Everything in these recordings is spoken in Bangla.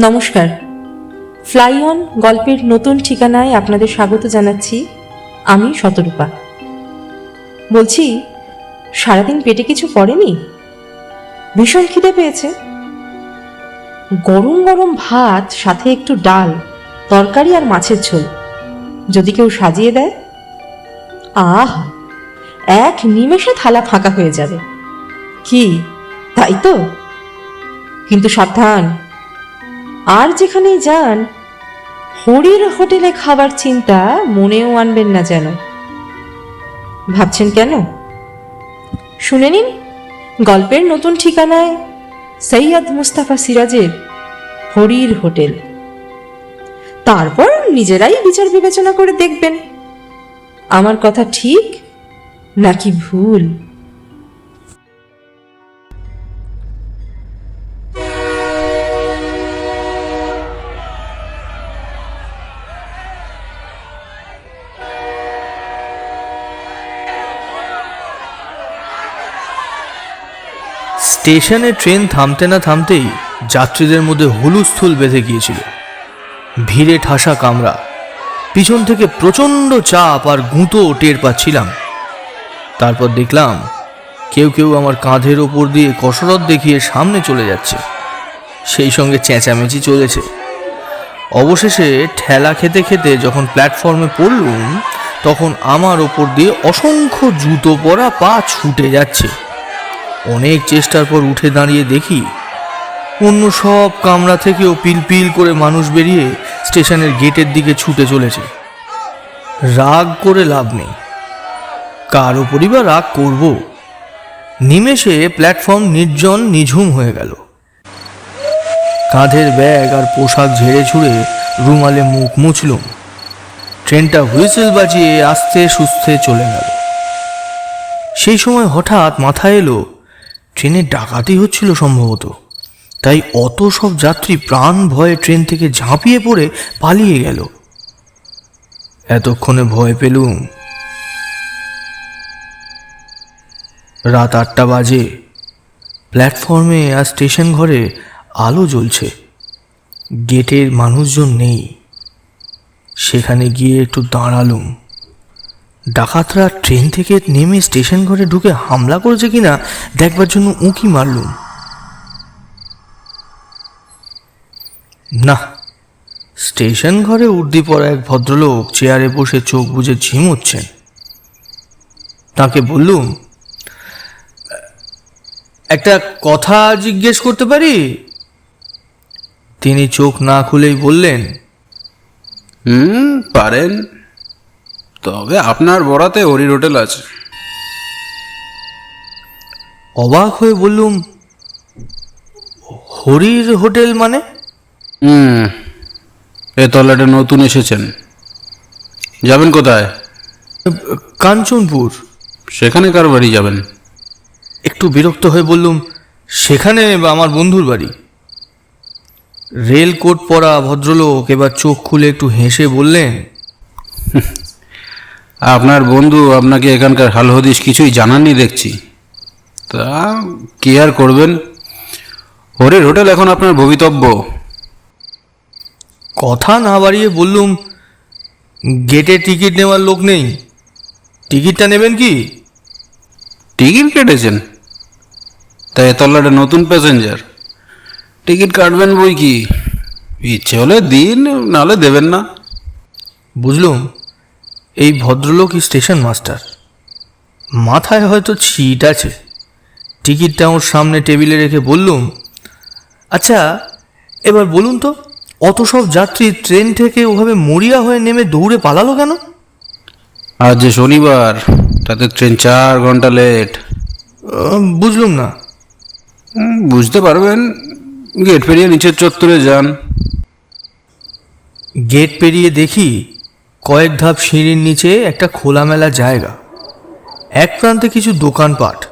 নমস্কার। ফ্লাই অন গল্পের নতুন ঠিকানায় আপনাদের স্বাগত জানাচ্ছি আমি শতরূপা। বলছি, সারাদিন পেটে কিছু পড়েনি? ভীষণ খিদে পেয়েছে। গরম গরম ভাত, সাথে একটু ডাল, তরকারি আর মাছের ঝোল। যদি কেউ সাজিয়ে দেয়? আহ, এক নিমেষে থালা ফাঁকা হয়ে যাবে। কি, তাই তো? কিন্তু সাবধান আর যেখানেই যান, হরির হোটেলে খাবার চিন্তা মনেও আনবেন না যেন। ভাবছেন কেন? শুনে নিন, গল্পের নতুন ঠিকানায় সৈয়দ মুস্তাফা সিরাজের হরির হোটেল। তারপর নিজেরাই বিচার বিবেচনা করে দেখবেন। আমার কথা ঠিক নাকি ভুল? স্টেশনে ট্রেন থামতে না থামতেই যাত্রীদের মধ্যে হুলুস্থুল বেঁধে গিয়েছিল। ভিড়ে ঠাসা কামরা। পিছন থেকে প্রচণ্ড চাপ আর গুঁতো টের পাচ্ছিলাম। তারপর দেখলাম, কেউ কেউ আমার কাঁধের ওপর দিয়ে কসরত দেখিয়ে সামনে চলে যাচ্ছে। সেই সঙ্গে চেঁচামেচি চলেছে। অবশেষে ঠেলা খেতে খেতে যখন প্ল্যাটফর্মে পড়লুম, তখন আমার ওপর দিয়ে অসংখ্য জুতো পরা পা ছুটে যাচ্ছে। অনেক চেষ্টার পর উঠে দাঁড়িয়ে দেখি, অন্য সব কামরা থেকেও পিলপিল করে মানুষ বেরিয়ে স্টেশনের গেটের দিকে ছুটে চলেছে। রাগ করে লাভ নেই। কার ওপরই বা রাগ করব? নিমেষে প্ল্যাটফর্ম নির্জন নিঝুম হয়ে গেল। কাঁধের ব্যাগ আর পোশাক ঝেড়ে ছুঁড়ে রুমালে মুখ মুছলুম। ট্রেনটা হুইসেল বাজিয়ে আস্তে সুস্থে চলে গেল। সেই সময় হঠাৎ মাথায় এলো ট্রেনে ডাকাতি হচ্ছিল সম্ভবত। তাই অত সব যাত্রী প্রাণ ভয়ে ট্রেন থেকে ঝাঁপিয়ে পড়ে পালিয়ে গেল। এতক্ষণে ভয় পেলুম। রাত আটটা বাজে। প্ল্যাটফর্মে আর স্টেশন ঘরে আলো জ্বলছে। গেটের মানুষজন নেই। সেখানে গিয়ে একটু দাঁড়ালুম। ডাকাতরা ট্রেন থেকে নেমে স্টেশন ঘরে ঢুকে হামলা করেছে কিনা দেখবার জন্য উঁকি মারলুম। না, স্টেশন ঘরে উর্দি পরা এক ভদ্রলোক চেয়ারে বসে চোখ বুজে ঝিমুচ্ছেন তাকে বললুম, একটা কথা জিজ্ঞেস করতে পারি? তিনি চোখ না খুলেই বললেন, হুম, পারেন। তবে আপনার বরাতে হরির হোটেল আছে। অবাক হয়ে বললুম হরির হোটেল মানে? হুম এ তলাটা নতুন এসেছেন। যাবেন কোথায়? কাঞ্চনপুর। সেখানে কার বাড়ি যাবেন? একটু বিরক্ত হয়ে বললুম সেখানে আমার বন্ধুর বাড়ি। রেল কোট পরা ভদ্রলোক এবার চোখ খুলে একটু হেসে বললেন আপনার বন্ধু আপনাকে এখানকার হাল হদিস কিছুই জানাননি দেখছি। তা কি আর করবেন? হরির হোটেল এখন আপনার ভবিতব্য। কথা না বাড়িয়ে বললুম গেটে টিকিট নেওয়ার লোক নেই। টিকিটটা নেবেন কি? টিকিট কেটেছেন? তা এ তলাটা নতুন প্যাসেঞ্জার। টিকিট কাটবেন বই কি? ইচ্ছে হলে দিন নাহলে দেবেন না। বুঝলুম এই ভদ্রলোক স্টেশন মাস্টার। মাথায় হয়তো ছিট আছে। টিকিটটা ওর সামনে টেবিলে রেখে বললুম আচ্ছা এবার বলুন তো অত সব যাত্রী ট্রেন থেকে ওভাবে মরিয়া হয়ে নেমে দৌড়ে পালালো কেন? আজ যে শনিবার তাতে ট্রেন চার ঘণ্টা লেট। বুঝলুম না। বুঝতে পারবেন গেট পেরিয়ে নিচের চত্বরে যান। গেট পেরিয়ে দেখি কয়েক ধাপ সিঁড়ির নিচে একটা খোলামেলা জায়গা। এক প্রান্তে কিছু দোকানপাট।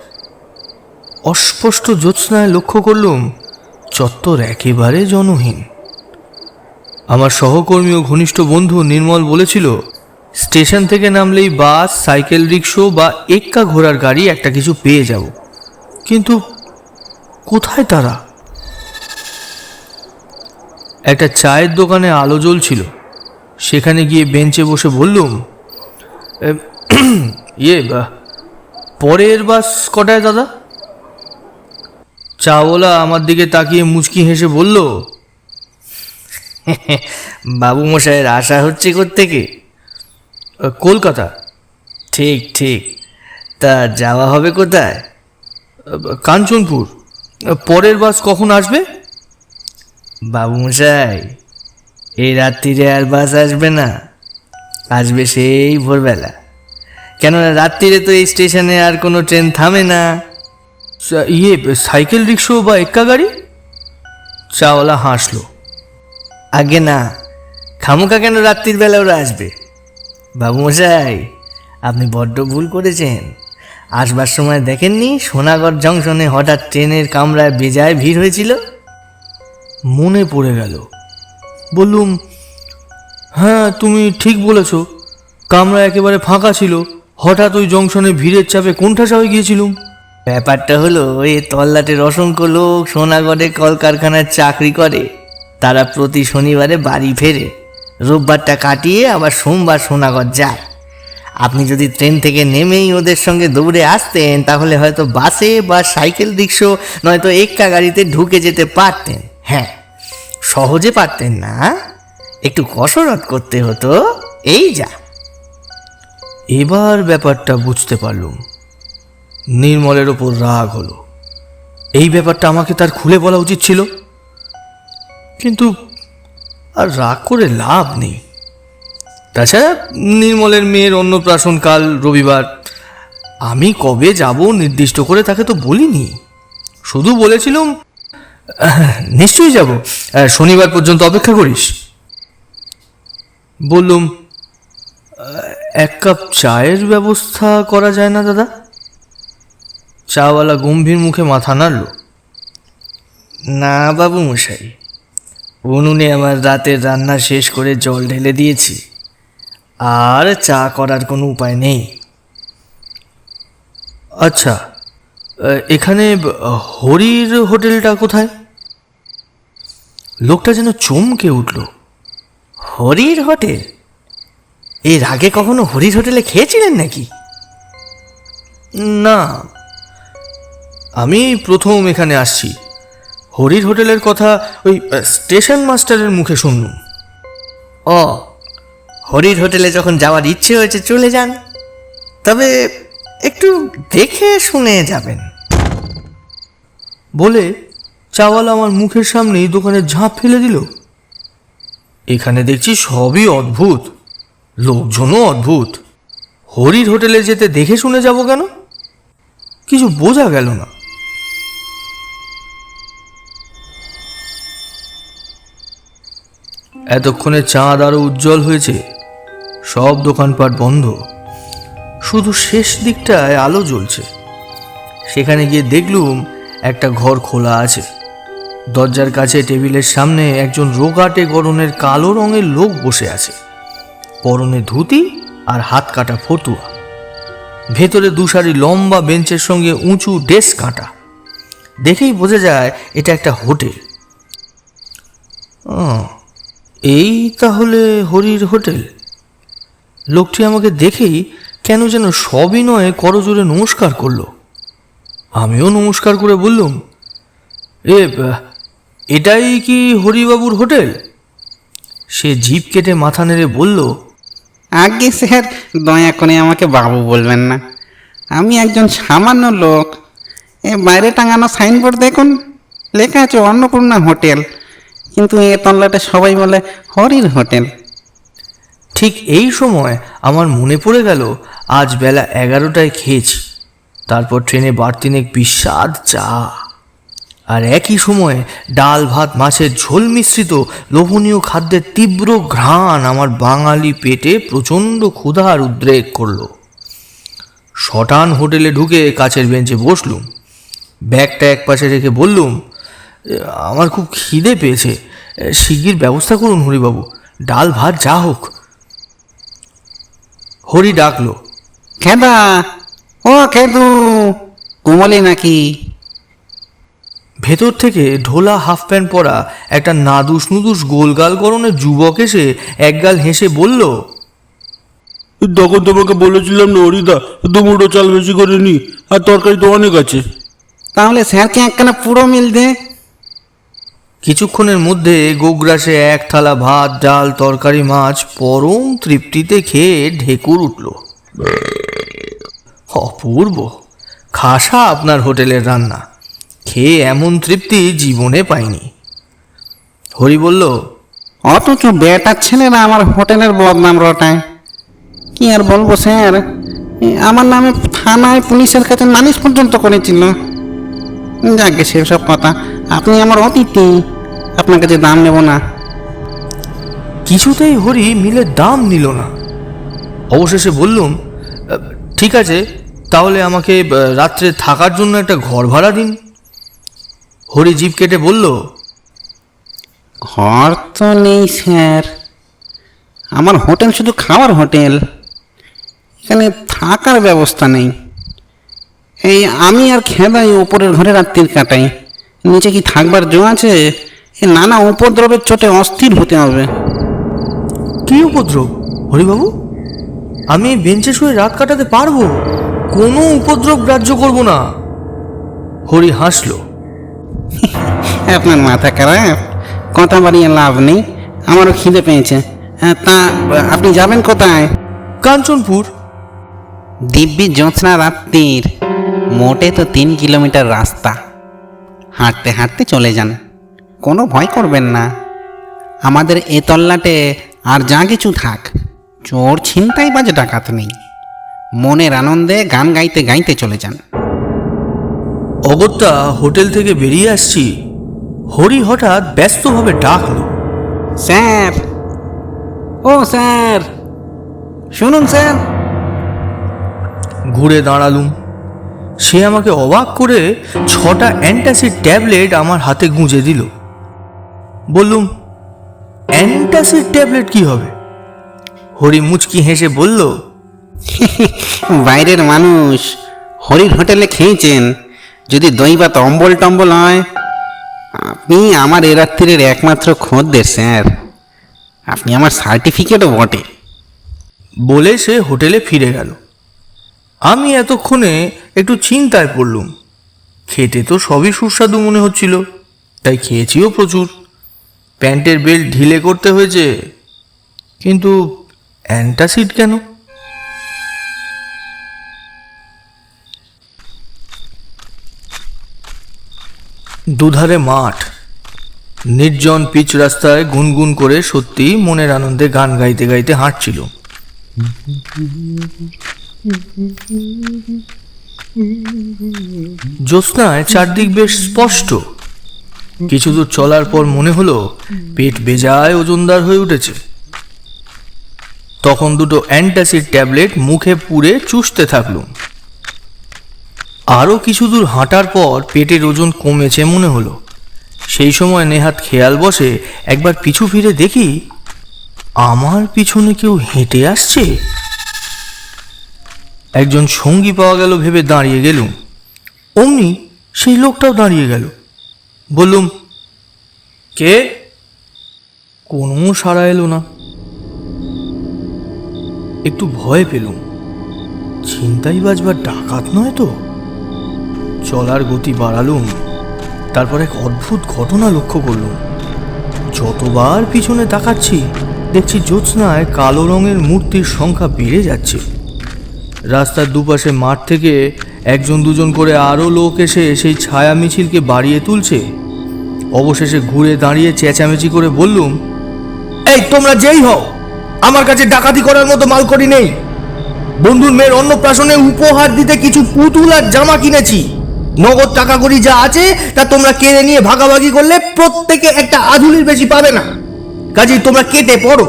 অস্পষ্ট জ্যোৎস্নায় লক্ষ্য করলুম, চত্বর একেবারে জনহীন। আমার সহকর্মী ও ঘনিষ্ঠ বন্ধু নির্মল বলেছিল, স্টেশন থেকে নামলেই বাস, সাইকেল রিক্সো বা এক্কা ঘোড়ার গাড়ি একটা কিছু পেয়ে যাব। কিন্তু কোথায় তারা? একটা চায়ের দোকানে আলো জ্বলছিল। সেখানে গিয়ে বেঞ্চে বসে বললুম ইয়ে পরের বাস কটায় দাদা? চাওলা আমার দিকে তাকিয়ে মুচকি হেসে বলল বাবু মশাইয়ের আশা হচ্ছে থেকে কলকাতা। ঠিক ঠিক। তা যাওয়া হবে কোথায়? কাঞ্চনপুর। পরের বাস কখন আসবে? বাবু মশাই এই রাত্রিরে আর বাস আসবে না। আসবে সেই ভোরবেলা। কেননা রাত্রিরে তো এই স্টেশনে আর কোনো ট্রেন থামে না। ইয়ে সাইকেল রিক্সা বা এক্কা গাড়ি? চাওয়ালা হাসলো। আগে না খামুকা কেন রাত্রির বেলা ওরা আসবে? বাবু মশাই আপনি বড্ড ভুল করেছেন। আসবার সময় দেখেননি সোনাগড় জংশনে হঠাৎ ট্রেনের কামরায় বেজায় ভিড় হয়েছিল? মনে পড়ে গেল। বললুম হ্যাঁ তুমি ঠিক বলেছ। কামরা একেবারে ফাঁকা ছিল। হঠাৎ ওই জংশনে ভিড়ের চাপে কোণঠাসা হয়ে গিয়েছিলুম। ব্যাপারটা হলো এই তল্লাটের অসংখ্য লোক সোনাগড়ে কলকারখানায় চাকরি করে। তারা প্রতি শনিবারে বাড়ি ফেরে। রোববারটা কাটিয়ে আবার সোমবার সোনাগড় যায়। আপনি যদি ট্রেন থেকে নেমেই ওদের সঙ্গে দৌড়ে আসতেন, তাহলে হয়তো বাসে বা সাইকেল রিক্সো নয়তো এক্কা গাড়িতে ঢুকে যেতে পারতেন। হ্যাঁ সহজে পারতেন না। একটু কসরত করতে হতো। এই যা। এবার ব্যাপারটা বুঝতে পারলুম। নির্মলের ওপর রাগ হলো। এই ব্যাপারটা আমাকে তার খুলে বলা উচিত ছিল। কিন্তু আর রাগ করে লাভ নেই। তাছাড়া নির্মলের মেয়ের অন্নপ্রাশন কাল রবিবার। আমি কবে যাব নির্দিষ্ট করে তাকে তো বলিনি। শুধু বলেছিলাম "আহ, নিশ্চয়ই যাব। শনিবার পর্যন্ত অপেক্ষা করিস। বললুম এক কাপ চায়ের ব্যবস্থা করা যায় না দাদা? চাওয়ালা গম্ভীর মুখে মাথা নাড়ল। না বাবু মশাই উনুনে আমার রাতের রান্না শেষ করে জল ঢেলে দিয়েছি। আর চা করার কোনো উপায় নেই। আচ্ছা এখানে হরির হোটেলটা কোথায়? লোকটা যেন চমকে উঠল। হরির হোটেল? এর আগে কখনো হরির হোটেলে খেয়েছিলেন নাকি? না। আমি প্রথম এখানে আসছি। হরির হোটেলের কথা ওই স্টেশন মাস্টারের মুখে শুনলুম। ও, হরির হোটেলে যখন যাওয়ার ইচ্ছে হয়েছে চলে যান। তবে একটু দেখে শুনে যাবেন। বলে চাওয়ালা আমার মুখের সামনেই দোকানের ঝাঁপ ফেলে দিল। এখানে দেখছি সবই অদ্ভুত, লোকজনও অদ্ভুত। হরির হোটেলে যেতে দেখে শুনে যাব কেন? কিছু বোঝা গেল না। এতক্ষণে চাঁদ আরও উজ্জ্বল হয়েছে, সব দোকানপাট বন্ধ। শুধু শেষ দিকটায় আলো জ্বলছে। সেখানে গিয়ে দেখলুম একটা ঘর খোলা আছে। দরজার কাছে টেবিলের সামনে একজন রোগাটে গরনের কালো রঙের লোক বসে আছে। পরনে ধুতি আর হাত কাটা ফতুয়া। ভেতরে দুসারি লম্বা বেঞ্চের সঙ্গে উঁচু ডেস্ক কাটা। দেখেই বোঝা যায় এটা একটা হোটেল। এই তাহলে হরির হোটেল? লোকটি আমাকে দেখেই কেন যেন সবিনয়ে করজোরে নমস্কার করল। আমিও নমস্কার করে বললুম। এ এটাই কি হরিবাবুর হোটেল? সে জিপ কেটে মাথা নেড়ে বলল আগে স্যার দয়া করে আমাকে বাবু বলবেন না। আমি একজন সামান্য লোক। এ বাইরে টাঙানো সাইনবোর্ড দেখুন লেখা আছে অন্নপূর্ণা হোটেল। কিন্তু এ তল্লাটে সবাই বলে হরির হোটেল। ঠিক এই সময় আমার মনে পড়ে গেল আজ বেলা এগারোটায় খেয়েছি। তারপর ট্রেনে বাড়তিনেক বিস্বাদ চা। আর একই সময়ে ডাল, ভাত, মাছের ঝোল মিশ্রিত লোভনীয় খাদ্যের তীব্র ঘ্রাণ আমার বাঙালি পেটে প্রচণ্ড ক্ষুধার উদ্রেক করল। শটান হোটেলে ঢুকে কাছের বেঞ্চে বসলুম। ব্যাগটা এক পাশে রেখে বললুম আমার খুব খিদে পেয়েছে। শিগগির ব্যবস্থা করুন হরিবাবু। ডাল, ভাত যা হোক। হরি ডাকলো খেদা ও খেদু কুমলি নাকি? ভেতর থেকে ঢোলা হাফ প্যান্ট পরা একটা নাদুস নুদুস গোলগাল গরনের যুবক এসে একগাল হেসে বলল তখন তোমাকে বলেছিলাম না হরিদা দু মুঠো চাল বেশি করে নি আর তরকারি তো অনেক আছে। তাহলে স্যারকে একখানা পুরো মিল দে। কিছুক্ষণের মধ্যে গোগ্রাসে এক থালা ভাত ডাল তরকারি মাছ পরম তৃপ্তিতে খেয়ে ঢেকুর উঠল। অপূর্ব। খাসা আপনার হোটেলের রান্না। খেয়ে এমন তৃপ্তি জীবনে পাইনি। হরি বলল অথচ বেটার ছেলেরা আমার হোটেলের বদনাম রটায়। কি আর বলব স্যার? আমার নামে থানায় পুলিশের কাছে নালিশ পর্যন্ত করেছিল। যাকে সেসব কথা আপনি আমার অতিথি আপনার কাছে দাম নেব না। কিছুতেই হরি মিলে দাম নিল না। অবশেষে বললুম "আহ, ঠিক আছে তাহলে আমাকে রাত্রে থাকার জন্য একটা ঘর ভাড়া দিন। হরি জিপ কেটে বলল ঘর তো নেই স্যার। আমার হোটেল শুধু খাওয়ার হোটেল। এখানে থাকার ব্যবস্থা নেই। এই আমি আর খেদাই উপরের ঘরে রাত্রির কাটাই। নিচে কি থাকবার জো আছে? এ নানা উপদ্রবের চোটে অস্থির হতে হবে। কি উপদ্রব? হরিবাবু? আমি বেঞ্চে শুয়ে রাত কাটাতে পারব? কোনো উপদ্রব গ্রাহ্য করব না। হরি হাসলো। আপনার মাথা খারাপ? কথা বাড়িয়ে লাভ নেই। আমারও খিদে পেয়েছে। হ্যাঁ, তা আপনি যাবেন কোথায়? কাঞ্চনপুর। দিব্যি জ্যোৎস্না রাত্রির মোটে তো তিন কিলোমিটার রাস্তা। হাঁটতে হাঁটতে চলে যান। কোনো ভয় করবেন না। আমাদের এ তল্লাটে আর যা কিছু থাক। চোর ছিনতাই বাজে ডাকাত নেই মনের আনন্দে গান গাইতে গাইতে চলে যান। অগত্যা হোটেল থেকে বেরিয়ে আসছি। হরি হঠাৎ ব্যস্তভাবে ডাকলো। স্যার! ও স্যার! শুনুন স্যার! ঘুরে দাঁড়ালুম। সে আমাকে অবাক করে ছটা অ্যান্টাসিড ট্যাবলেট আমার হাতে গুঁজে দিল। বললুম অ্যান্টাসিড ট্যাবলেট কি হবে? হরি মুচকি হেসে বলল বাইরের মানুষ হরির হোটেলে খেয়েছেন। যদি দই ভাত অম্বল টম্বল হয় আপনি আমার এ রাত্রির একমাত্র খদ্দের স্যার। আপনি আমার সার্টিফিকেটও বটে। বলে সে হোটেলে ফিরে গেল। আমি এতক্ষণে একটু চিন্তায় পড়লুম। খেতে তো সবই সুস্বাদু মনে হচ্ছিল তাই খেয়েছিও প্রচুর। প্যান্টের বেল্ট ঢিলে করতে হয়েছে কিন্তু অ্যান্টাসিড কেন? দুধারে মাঠ। নির্জন পিচ রাস্তায় গুনগুন করে সত্যি মনের আনন্দে গান গাইতে গাইতে হাঁটছিল। জ্যোৎস্নায় চারদিক বেশ স্পষ্ট। কিছু দূর চলার পর মনে হলো, পেট বেজায় ওজনদার হয়ে উঠেছে। তখন দুটো অ্যান্টাসিড ট্যাবলেট মুখে পুরে চুষতে থাকলুম আরও কিছু দূর হাঁটার পর পেটের ওজন কমেছে মনে হলো। সেই সময় নেহাত খেয়াল বসে, একবার পিছু ফিরে দেখি, আমার পিছনে কেউ হেঁটে আসছে। একজন সঙ্গী পাওয়া গেল ভেবে দাঁড়িয়ে গেলুম। অমনি সেই লোকটাও দাঁড়িয়ে গেল। বললুম, কে? কোনো সাড়া এলো না। একটু ভয় পেলুম। ছিনতাই বাজবার ডাকাত নয় তো? চলার গতি বাড়ালুম, তারপর এক অদ্ভুত ঘটনা লক্ষ্য করলুম। যতবার পিছনে তাকাচ্ছি, দেখছি জ্যোৎস্নায় কালো রঙের মূর্তির সংখ্যা বেড়ে যাচ্ছে। রাস্তার দুপাশে মাঠ থেকে একজন দুজন করে আরও লোক এসে সেই ছায়া মিছিলকে বাড়িয়ে তুলছে। অবশেষে ঘুরে দাঁড়িয়ে চেঁচামেচি করে বললুম, এই, তোমরা যেই হও! আমার কাছে ডাকাতি করার মতো মালকড়ি নেই। বন্ধুর মেয়ের অন্নপ্রাশনে উপহার দিতে কিছু পুতুল আর জামা কিনেছি। নগদ টাকা করি যা আছে, তা তোমরা কেড়ে নিয়ে ভাগাভাগি করলে প্রত্যেকে একটা আধুলির বেশি পাবে না। কাজেই তোমরা কেটে পড়ো।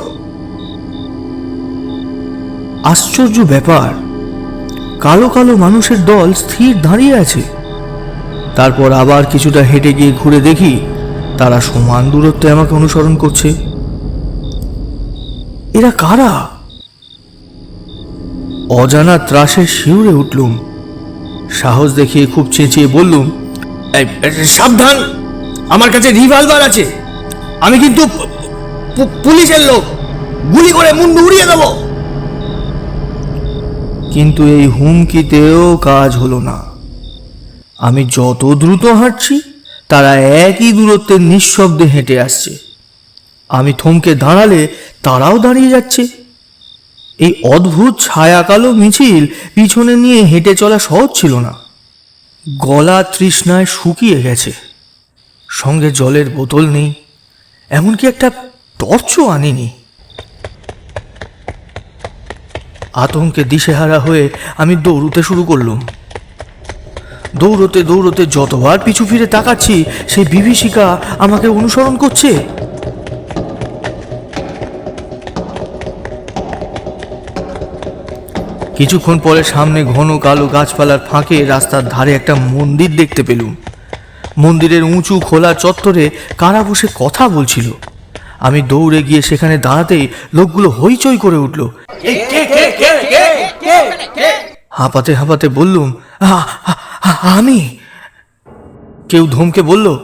আশ্চর্য ব্যাপার, কালো কালো মানুষের দল স্থির দাঁড়িয়ে আছে। তারপর আবার কিছুটা হেঁটে গিয়ে ঘুরে দেখি, তারা সমান দূরত্বে আমাকে অনুসরণ করছে। এরা কারা? অজানা ত্রাসে শিউরে উঠলুম। সাহস দেখিয়ে খুব চেঁচিয়ে বললুম সাবধান! আমার কাছে রিভলভার আছে। আমি কিন্তু পুলিশের লোক। গুলি করে মুন্ডু উড়িয়ে দেব। কিন্তু এই হুমকিতেও কাজ হলো না। আমি যত দ্রুত হাঁটছি, তারা একই দূরত্বে নিঃশব্দে হেঁটে আসছে। আমি থমকে দাঁড়ালে তারাও দাঁড়িয়ে যাচ্ছে। এই অদ্ভুত ছায়াকালো মিছিল পিছনে নিয়ে হেঁটে চলা সহজ ছিল না। গলা তৃষ্ণায় শুকিয়ে গেছে। সঙ্গে জলের বোতল নেই, এমনকি একটা টর্চও আনিনি। আতঙ্কে দিশেহারা হয়ে আমি দৌড়তে শুরু করলাম। দৌড়তে দৌড়তে যতবার পিছু ফিরে তাকাচ্ছি, সেই বিভীষিকা আমাকে অনুসরণ করছে। কিছুক্ষণ পরে সামনে ঘন কালো গাছপালার ফাঁকে রাস্তার ধারে একটা মন্দির দেখতে পেলুম। মন্দিরের উঁচু খোলা চত্বরে কারা বসে কথা বলছিল? আমি দৌড়ে গিয়ে সেখানে দাঁড়াতেই লোকগুলো হইচই করে উঠল। হাঁপাতে হাঁপাতে বললুম "আ- আ- আ- আমি? কেউ ধমকে বলল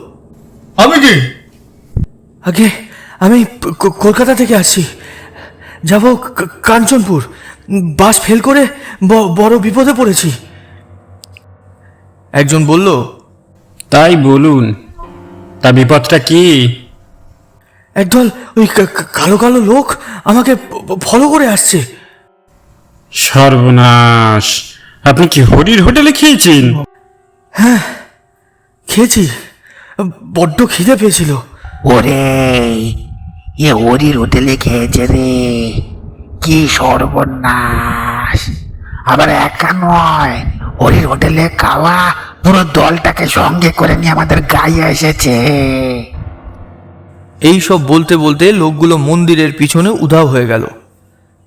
আমি কি? আগে আমি কলকাতা থেকে আসছি। যাব কাঞ্চনপুর। বাস ফেল করে ব- বড় বিপদে পড়েছি। একজন বলল তাই বলুন তা বিপদটা কি? একদল ওই কালো কালো লোক আমাকে ফলো করে আসছে। সর্বনাশ আপনি কি হরির হোটেলে খেয়েছেন? হ্যাঁ খেয়েছি। বড্ড খিদে পেয়েছিল। ওরে এ হরির হোটেলে খেয়েছে রে। কি সর্বনাশ। আবার একা নয় হরির হোটেলে খাওয়া পুরো দলটাকে সঙ্গে করে নিয়ে আমাদের গায়ে এসেছে। এই সব বলতে বলতে লোকগুলো মন্দিরের পিছনে উধাও হয়ে গেল।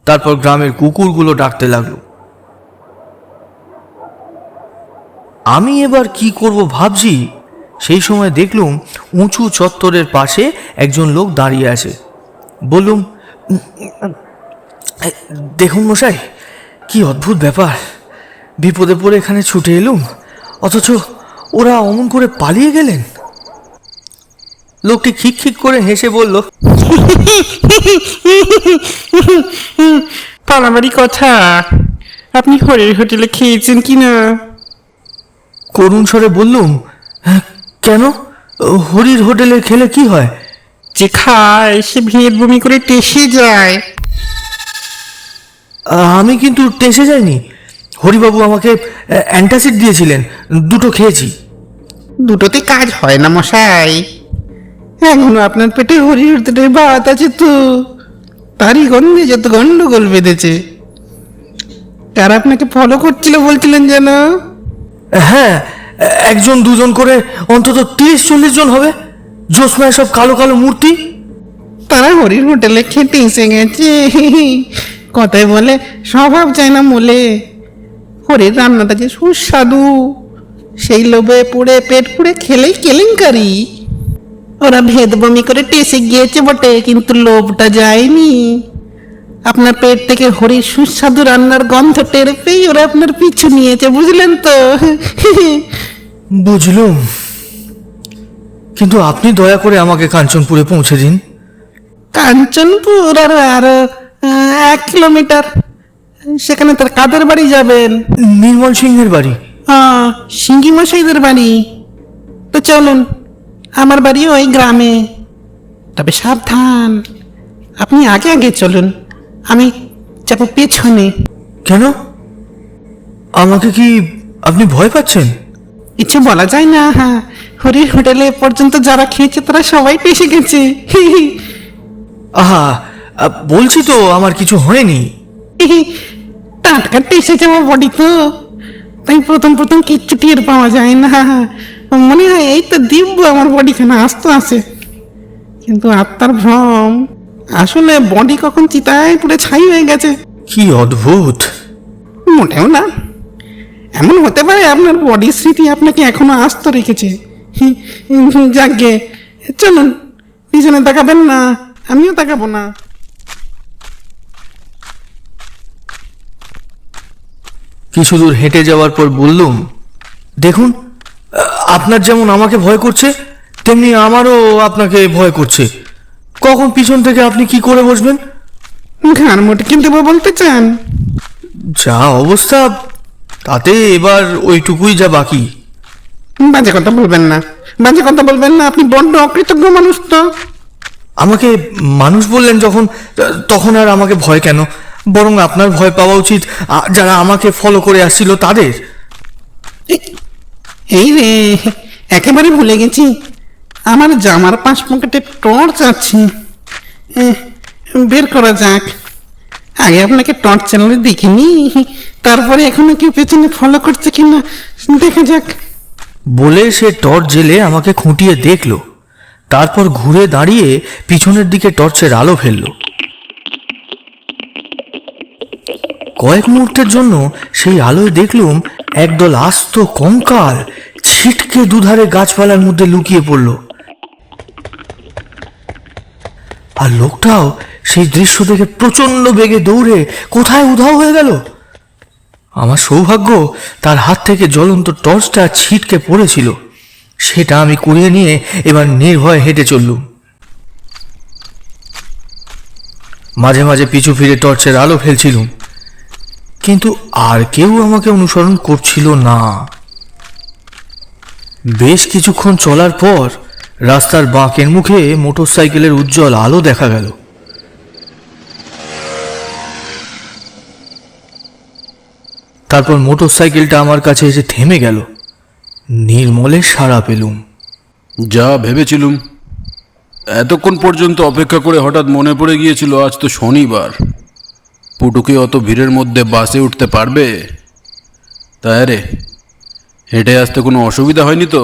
তারপর গ্রামের কুকুরগুলো ডাকতে লাগল। আমি এবার কি করব ভাবছি? সেই সময় দেখলুম উঁচু চত্বরের পাশে একজন লোক দাঁড়িয়ে আছে। বললুম "উম, উম, এ, দেখুন মশাই কি অদ্ভুত ব্যাপার। বিপদে পড়ে এখানে ছুটে এলুম অথচ ওরা অমন করে পালিয়ে গেলেন। লোকটি খিক খিক করে হেসে বলল পালাবাড়ি কথা। আপনি হরির হোটেলে খেয়েছেন কি না? করুণ স্বরে বললুম "হ্যাঁ, কেন? হরির হোটেলে খেলে কি হয়? যে খায় সে ভিড় বমি করে টেসে যায়। আমি কিন্তু টেসে যাইনি। হরিবাবু আমাকে অ্যান্টাসিড দিয়েছিলেন। দুটো খেয়েছি। দুটোতে কাজ হয় না মশাই। এখনও আপনার পেটে হোটেলে ভাত আছে তো। তারই গন্ধে যত গন্ডগোল বেঁধেছে। তারা আপনাকে ফলো করছিল বলছিলেন যেন? হ্যাঁ একজন দুজন করে অন্তত তিরিশ চল্লিশ জন হবে। জোসমায় সব কালো কালো মূর্তি। তারা হরির হোটেলে খেতে এসে গেছে। কথায় বলে স্বভাব চায় না মোলে। হরির রান্নাটা যে সুস্বাদু। সেই লোভে পুড়ে পেট পুড়ে খেলেই কেলেঙ্কারি। ওরা ভেদ বমি করে টেসে গিয়েছে বটে কিন্তু লোভটা যায়নি। আপনার পেট থেকে হরির সুস্বাদু রান্নার গন্ধ টের পেয়ে ওরা আপনার পিছু নিয়েছে বুঝলেন তো? বুঝলুম। কিন্তু আপনি দয়া করে আমাকে কাঞ্চনপুরে পৌঁছে দিন। কাঞ্চনপুর আর আরও এক কিলোমিটার। সেখানে তার কাদের বাড়ি যাবেন? নির্মল সিংহের বাড়ি। হ্যাঁ সিঙ্গি মশাইদের বাড়ি? তো চলুন আমার বাড়ি ওই গ্রামে। তবে সাবধান আপনি আগে আগে চলুন। আমি যাব পেছনে। কেন? আমাকে কি আপনি ভয় পাচ্ছেন? কিছু বলা যায় না হ্যাঁ। হরির হোটেলে পর্যন্ত যারা খেয়েছে তারা সবাই পেশে গেছে। আহা বলছি তো আমার কিছু হয়নি। টাটকা টেসে যাওয়া বডি তো। তাই প্রথম প্রথম কিচ্ছু টের পাওয়া যায় না। মনে হয় এই তো দিব্য আমার বডিখানে আসতে আসে কিন্তু আত্মার ভ্রম আসলে বডি কখন চিতায় পুরো ছাই হয়ে গেছে। কি অদ্ভুত। মোটেও না। এমন হতে পারে আপনার বডির স্মৃতি আপনাকে এখনও আস্ত রেখেছে। যাকে চলুন পিছনে তাকাবেন না আমিও তাকাবো না। কিছু দূর হেঁটে যাওয়ার পর বললুম দেখুন আপনার যেমন আমাকে ভয় করছে তেমনি আমারও আপনাকে ভয় করছে। কখন পিছন থেকে আপনি কি করে বসবেন? ঘাড় মোটকে দেবো বলতে চান। যা অবস্থা তাতে এবার ওইটুকুই যা বাকি। বাজে কথা বলবেন না। বাজে কথা বলবেন না আপনি বড্ড অকৃতজ্ঞ মানুষ তো। আমাকে মানুষ বললেন যখন তখন আর আমাকে ভয় কেন? বরং আপনার ভয় পাওয়া উচিত। যারা আমাকে ফলো করে আসছিল তাদের। এই রে একেবারে ভুলে গেছি। আমার জামার পাশ পকেটে টর্চ আছে। বের করা যাক। আগে আপনাকে টর্চ চ্যানেলে দেখিনি। তারপরে এখনও কেউ পেছনে ফলো করছে কিনা দেখা যাক। বলে সে টর্চ জেলে আমাকে খুঁটিয়ে দেখল। তারপর ঘুরে দাঁড়িয়ে পিছনের দিকে টর্চের আলো ফেলল। কয়েক মুহূর্তের জন্য সেই আলোয় দেখলুম একদল আস্ত কঙ্কাল ছিটকে দুধারে গাছপালার মধ্যে লুকিয়ে পড়ল। আর লোকটাও সেই দৃশ্য দেখে প্রচণ্ড বেগে দৌড়ে কোথায় উধাও হয়ে গেল? আমার সৌভাগ্য তার হাত থেকে জ্বলন্ত টর্চটা ছিটকে পড়েছিল। সেটা আমি কুড়িয়ে নিয়ে এবার নির্ভয়ে হেঁটে চললুম। মাঝে মাঝে পিছু ফিরে টর্চের আলো ফেলছিলুম। কিন্তু আর কেউ আমাকে অনুসরণ করছিল না। বেশ কিছুক্ষণ চলার পর রাস্তার বাঁকের মুখে মোটরসাইকেলের উজ্জ্বল আলো দেখা গেল। তারপর মোটরসাইকেলটা আমার কাছে এসে থেমে গেল। নির্মলের সাড়া পেলুম। যা ভেবেছিলুম। এতক্ষণ পর্যন্ত অপেক্ষা করে হঠাৎ মনে পড়ে গিয়েছিল আজ তো শনিবার। পুটুকি অত ভিড়ের মধ্যে বাসে উঠতে পারবে? তাই রে, হেঁটে আসতে কোনো অসুবিধা হয়নি তো?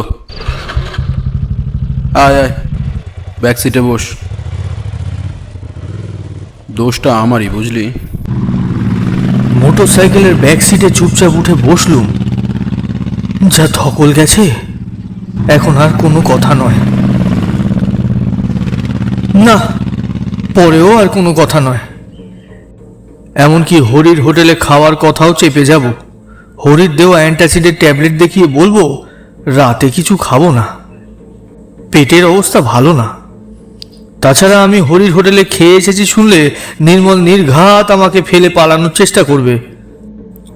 আয় আয় ব্যাক সিটে বস। দোষটা আমারই, বুঝলি? মোটর সাইকেলের ব্যাক সিটে চুপচাপ উঠে বসলুম। যা ধকল গেছে, এখন আর কোনো কথা নয়। না, পরেও আর কোনো কথা নয়। এমনকি হরির হোটেলে খাওয়ার কথাও চেপে যাব। হরির দেওয়া অ্যান্টাসিডের ট্যাবলেট দেখিয়ে বলব, রাতে কিছু খাব না। পেটের অবস্থা ভালো না। তাছাড়া আমি হরির হোটেলে খেয়ে এসেছি শুনলে নির্মল নির্ঘাত আমাকে ফেলে পালানোর চেষ্টা করবে।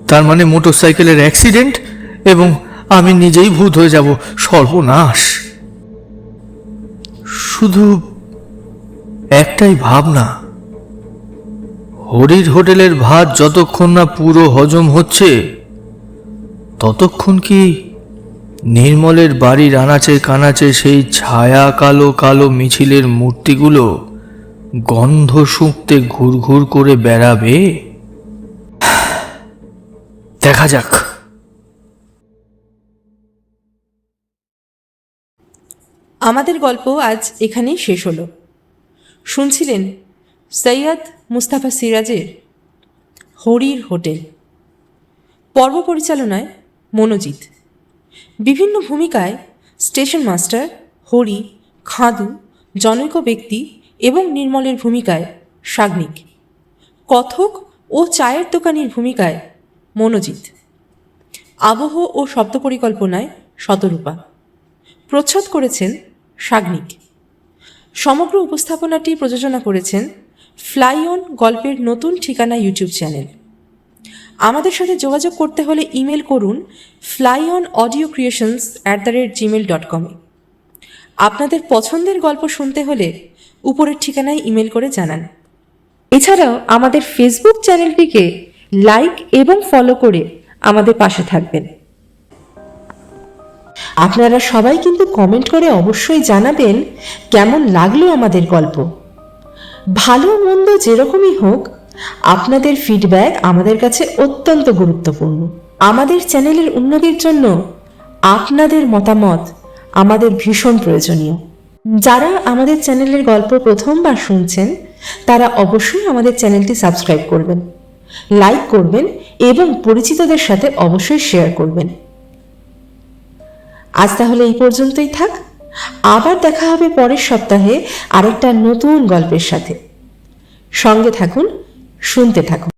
তার মানে মোটর সাইকেলের অ্যাক্সিডেন্ট এবং আমি নিজেই ভূত হয়ে যাব, সর্বনাশ। শুধু একটাই ভাবনা হরির হোটেলের ভাত যতক্ষণ না পুরো হজম হচ্ছে, ততক্ষণ কি নির্মলের বাড়ির আনাচে কানাচে সেই ছায়া কালো কালো মিছিলের মূর্তিগুলো গন্ধ শুঁকতে ঘুরঘুর করে বেড়াবে? দেখা যাক। আমাদের গল্প আজ এখানেই শেষ হলো। শুনছিলেন সৈয়দ মুস্তাফা সিরাজের হরির হোটেল। পর্ব পরিচালনায় মনোজিৎ। বিভিন্ন ভূমিকায় স্টেশন মাস্টার হরি, খাদু, জনৈক ব্যক্তি এবং নির্মলের ভূমিকায় সাগ্নিক। কথক ও চায়ের দোকানির ভূমিকায় মনোজিৎ। আবহ ও শব্দ পরিকল্পনায় শতরূপা। প্রচ্ছদ করেছেন সাগ্নিক। সমগ্র উপস্থাপনাটি প্রযোজনা করেছেন ফ্লাই অন গল্পের নতুন ঠিকানা ইউটিউব চ্যানেল। আমাদের সাথে যোগাযোগ করতে হলে ইমেল করুন fly on audio creations at the rate Gmail dot কমে আপনাদের পছন্দের গল্প শুনতে হলে উপরের ঠিকানায় ইমেল করে জানান। এছাড়াও আমাদের ফেসবুক চ্যানেলটিকে লাইক এবং ফলো করে আমাদের পাশে থাকবেন। আপনারা সবাই কিন্তু কমেন্ট করে অবশ্যই জানাবেন কেমন লাগল আমাদের গল্প। ভালো মন্দ যেরকমই হোক, আপনাদের ফিডব্যাক আমাদের কাছে অত্যন্ত গুরুত্বপূর্ণ। আমাদের চ্যানেলের উন্নতির জন্য আপনাদের মতামত আমাদের ভীষণ প্রয়োজনীয়। যারা আমাদের চ্যানেলের গল্প প্রথমবার শুনছেন, তারা অবশ্যই আমাদের চ্যানেলটি সাবস্ক্রাইব করবেন লাইক করবেন এবং পরিচিতদের সাথে অবশ্যই শেয়ার করবেন। আজ তাহলে এই পর্যন্তই থাক। আবার দেখা হবে পরের সপ্তাহে আরেকটা নতুন গল্পের সাথে। সঙ্গে থাকুন শুনতে থাকুন।